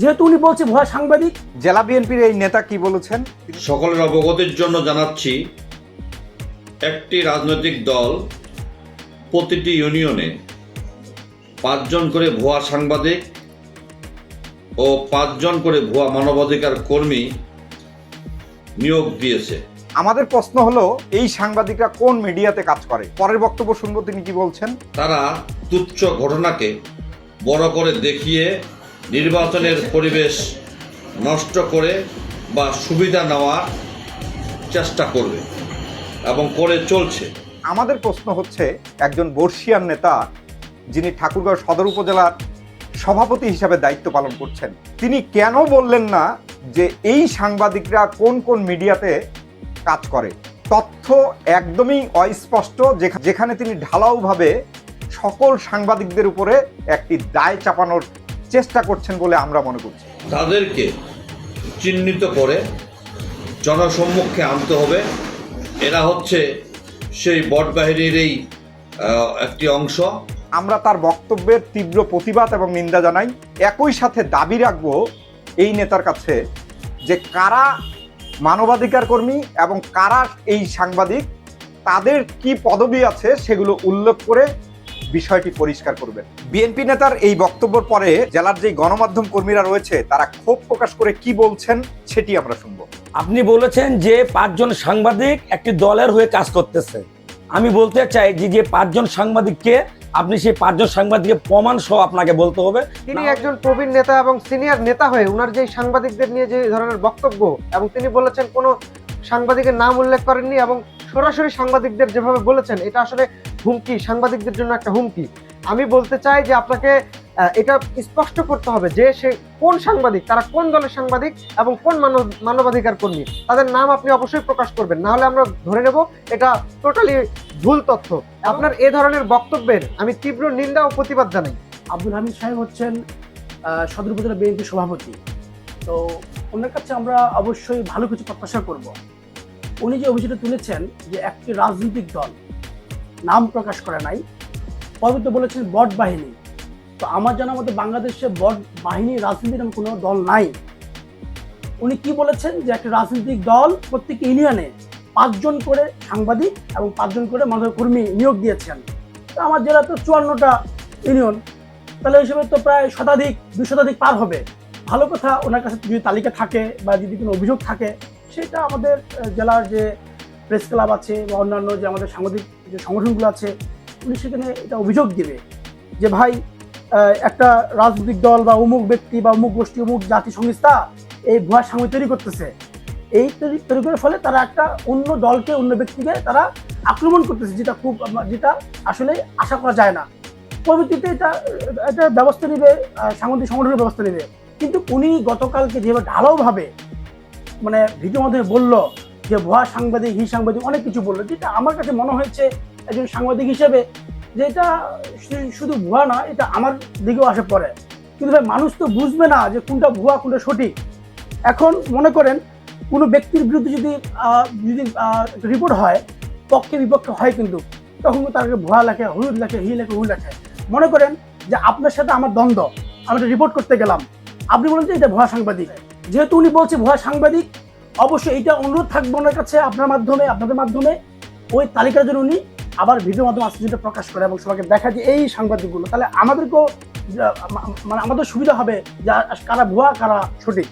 যেহেতু উনি বলছে ভুয়া সাংবাদিক জেলা বিএনপির এই নেতা কি বলেছেন? সকলের অবগতির জন্য জানাচ্ছি একটি রাজনৈতিক দল প্রতিটি ইউনিয়নে পাঁচজন করে ভুয়া সাংবাদিক ও পাঁচজন করে ভুয়া মানবাধিকার কর্মী নিয়োগ দিয়েছে। আমাদের প্রশ্ন হলো এই সাংবাদিকরা কোন মিডিয়াতে কাজ করে? পরের বক্তব্য শুনব তিনি কি বলছেন? তারা তুচ্ছ ঘটনাকে বড় করে দেখিয়ে নির্বাচনের পরিবেশ নষ্ট করে বা সুবিধা নেওয়ার চেষ্টা করবে এবং করে চলছে। আমাদের প্রশ্ন হচ্ছে, একজন বর্ষিয়ান নেতা যিনি ঠাকুরগাঁও সদর উপজেলার সভাপতি হিসাবে দায়িত্ব পালন করছেন, তিনি কেন বললেন না যে এই সাংবাদিকরা কোন কোন মিডিয়াতে কাজ করে? তথ্য একদমই অস্পষ্ট, যেখা- যেখানে তিনি ঢালাওভাবে সকল সাংবাদিকদের উপরে একটি দায় চাপানোর চেষ্টা করছেন বলে আমরা মনে করছি। তাদেরকে চিহ্নিত করে জনসম্মুখে আনতে হবে। এরা হচ্ছে সেই বটবাহিনীর এই একটি অংশ। আমরা তার বক্তব্যের তীব্র প্রতিবাদ এবং নিন্দা জানাই। একই সাথে দাবি রাখব এই নেতার কাছে যে কারা মানবাধিকার কর্মী এবং কারা এই সাংবাদিক তাদের কি পদবি আছে সেগুলো উল্লেখ করে বিষয়টি পরিষ্কার করবেন। বিএনপি নেতার এই বক্তব্যের পরে জেলার যে গণমাধ্যম কর্মীরা রয়েছে তারা ক্ষোভ প্রকাশ করে কি বলছেন সেটি আমরা শুনব। আপনি বলেছেন যে পাঁচজন সাংবাদিক একটি দলের হয়ে কাজ করতেছে। আমি বলতে চাই যে যে পাঁচজন সাংবাদিককে আপনি সেই পাঁচজন সাংবাদিকের প্রমাণ সহ আপনাকে বলতে হবে। তিনি একজন প্রবীণ নেতা এবং সিনিয়র নেতা হয়ে ওনার যে সাংবাদিকদের নিয়ে যে ধরনের বক্তব্য এবং তিনি বলেছেন কোনো সাংবাদিকের নাম উল্লেখ করেননি এবং সরাসরি সাংবাদিকদের যেভাবে বলেছেন, এটা আসলে হুমকি, সাংবাদিকদের জন্য একটা হুমকি। আমি বলতে চাই যে আপনাকে এটা স্পষ্ট করতে হবে যে সে কোন সাংবাদিক, তারা কোন দলের সাংবাদিক এবং কোন মানব, মানবাধিকার কর্মী। তাদের নাম আপনি অবশ্যই প্রকাশ করবেন না হলে আমরা ধরে নেব এটা টোটালি ভুল তথ্য। আপনার এ ধরনের বক্তব্যের আমি তীব্র নিন্দা ও প্রতিবাদ জানাই। আব্দুল হামিদ সাহেব হচ্ছেন সদর উপজেলা বিএনপি সভাপতি। তো ওনার কাছে আমরা অবশ্যই ভালো কিছু প্রত্যাশা করব। উনি যে অভিযোগটা তুলেছেন যে একটি রাজনৈতিক দল নাম প্রকাশ করে নাই পরবর্তী বলেছেন বট বাহিনী। তো আমার জানা মতে বাংলাদেশে বট বাহিনী রাজনীতির কোনো দল নাই। উনি কি বলেছেন? যে একটা রাজনৈতিক দল প্রত্যেক ইউনিয়নে পাঁচজন করে সাংবাদিক এবং পাঁচজন করে মানব কর্মী নিয়োগ দিয়েছেন। তো আমার জেলা তো চুয়ান্নটা ইউনিয়ন, তাহলে হিসেবে তো প্রায় শতাধিক, দুই শতাধিক পার হবে। ভালো কথা, ওনার কাছে যদি তালিকা থাকে বা যদি কোনো অভিযোগ থাকে, সেটা আমাদের জেলার যে প্রেস ক্লাব আছে বা অন্যান্য যে আমাদের সাংবাদিক যে সংগঠনগুলো আছে, উনি সেখানে এটা অভিযোগ দেবে যে, ভাই একটা রাজনৈতিক দল বা অমুক ব্যক্তি বা অমুক গোষ্ঠী, অমুক জাতি সংস্থা এই ভুয়া সাংবাদিক তৈরি করতেছে। এই তৈরি তৈরি করার ফলে তারা একটা অন্য দলকে, অন্য ব্যক্তিকে তারা আক্রমণ করতেছে, যেটা খুব, যেটা আসলে আশা করা যায় না। পরবর্তীতে এটা এটা ব্যবস্থা নেবে সাংবাদিক সংগঠনের ব্যবস্থা নেবে। কিন্তু উনি গতকালকে যেভাবে ঢালাওভাবে মানে ভিডিও মাধ্যমে বলল যে, ভুয়া সাংবাদিক, হি সাংবাদিক, অনেক কিছু বলল। যেটা আমার কাছে মনে হয়েছে একজন সাংবাদিক হিসেবে যে, এটা শুধু ভুয়া না, এটা আমার দিকেও আসে পড়ে। কিন্তু ভাই, মানুষ তো বুঝবে না যে, কোনটা ভুয়া, কোনটা সঠিক। এখন মনে করেন, কোনো ব্যক্তির বিরুদ্ধে যদি যদি রিপোর্ট হয়, পক্ষে বিপক্ষে হয় কিন্তু, তখন তাকে ভুয়া লেখে হলুদ লেখে, হি লেখে হু লেখে। মনে করেন যে, আপনার সাথে আমার দ্বন্দ্ব, আমি রিপোর্ট করতে গেলাম। আপনি বলেন যে এটা ভয়া সাংবাদিক। যেহেতু উনি বলছে ভয়া সাংবাদিক, অবশ্যই এটা অনুরোধ থাকবে ওনার কাছে, আপনার মাধ্যমে, আপনাদের মাধ্যমে। ওই তালিকার জন্য উনি আবার ভিডিও মাধ্যমে যেটা প্রকাশ করে এবং সবাইকে দেখা যে এই সাংবাদিকগুলো। তাহলে আমাদেরকেও মানে আমাদের সুবিধা হবে যা কারা ভুয়া, কারা সঠিক।